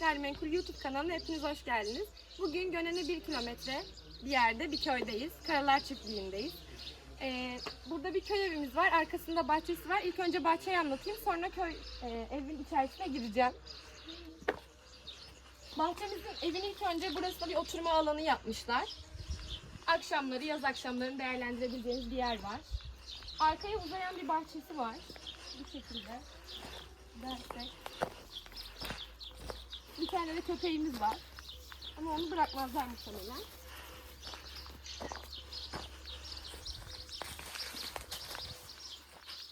Gayrimenkul YouTube kanalına hepiniz hoş geldiniz. Bugün Gönen'e bir kilometre bir yerde bir köydeyiz. Karalar Çiftliği'ndeyiz. Ee, burada bir köy evimiz var. Arkasında bahçesi var. İlk önce bahçeyi anlatayım. Sonra köy e, evin içerisine gireceğim. Bahçemizin evin ilk önce burasında bir oturma alanı yapmışlar. Akşamları, yaz akşamlarını değerlendirebileceğiniz bir yer var. Arkaya uzayan bir bahçesi var. Bu şekilde. Dersek. Tane de köpeğimiz var. Ama onu bırakmazlar muhtemelen.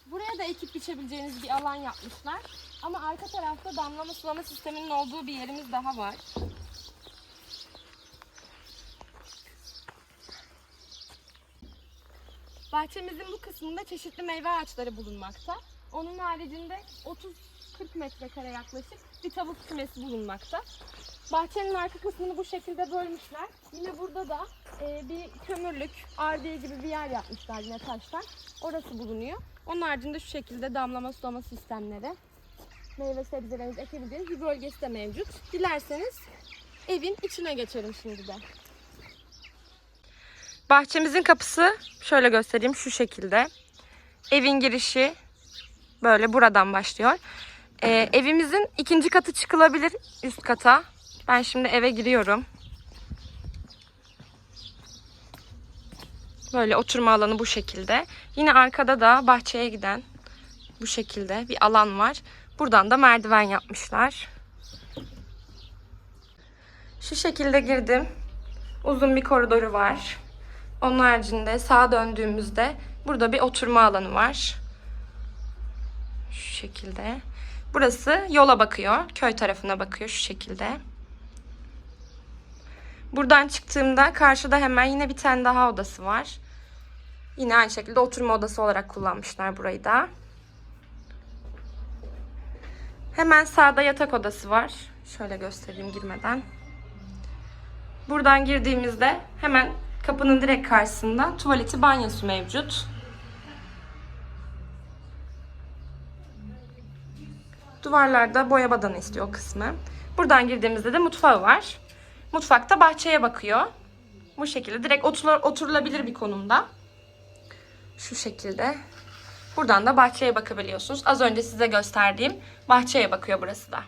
Buraya da ekip biçebileceğiniz bir alan yapmışlar. Ama arka tarafta damlama sulama sisteminin olduğu bir yerimiz daha var. Bahçemizin bu kısmında çeşitli meyve ağaçları bulunmakta. Onun haricinde 30-40 metrekare yaklaşık bir tavuk kümesi bulunmakta. Bahçenin arka kısmını bu şekilde bölmüşler. Yine burada da e, bir kömürlük, ardiye gibi bir yer yapmışlar yine taştan. Orası bulunuyor. Onun haricinde şu şekilde damlama sulama sistemleri, meyve sebzelerinizi ekebileceğiniz bir bölgesi de mevcut. Dilerseniz evin içine geçelim şimdi de. Bahçemizin kapısı şöyle göstereyim şu şekilde. Evin girişi böyle buradan başlıyor. Ee, evimizin ikinci katı çıkılabilir üst kata. Ben şimdi eve giriyorum. Böyle oturma alanı bu şekilde. Yine arkada da bahçeye giden bu şekilde bir alan var. Buradan da merdiven yapmışlar. Şu şekilde girdim. Uzun bir koridoru var. Onun haricinde sağa döndüğümüzde burada bir oturma alanı var. Şu şekilde. Burası yola bakıyor. Köy tarafına bakıyor şu şekilde. Buradan çıktığımda karşıda hemen yine bir tane daha odası var. Yine aynı şekilde oturma odası olarak kullanmışlar burayı da. Hemen sağda yatak odası var. Şöyle göstereyim girmeden. Buradan girdiğimizde hemen kapının direkt karşısında tuvaleti banyosu mevcut. Duvarlarda boya badana istiyor kısmı. Buradan girdiğimizde de mutfağı var. Mutfakta bahçeye bakıyor. Bu şekilde direkt oturula- oturulabilir bir konumda. Şu şekilde. Buradan da bahçeye bakabiliyorsunuz. Az önce size gösterdiğim bahçeye bakıyor burası da.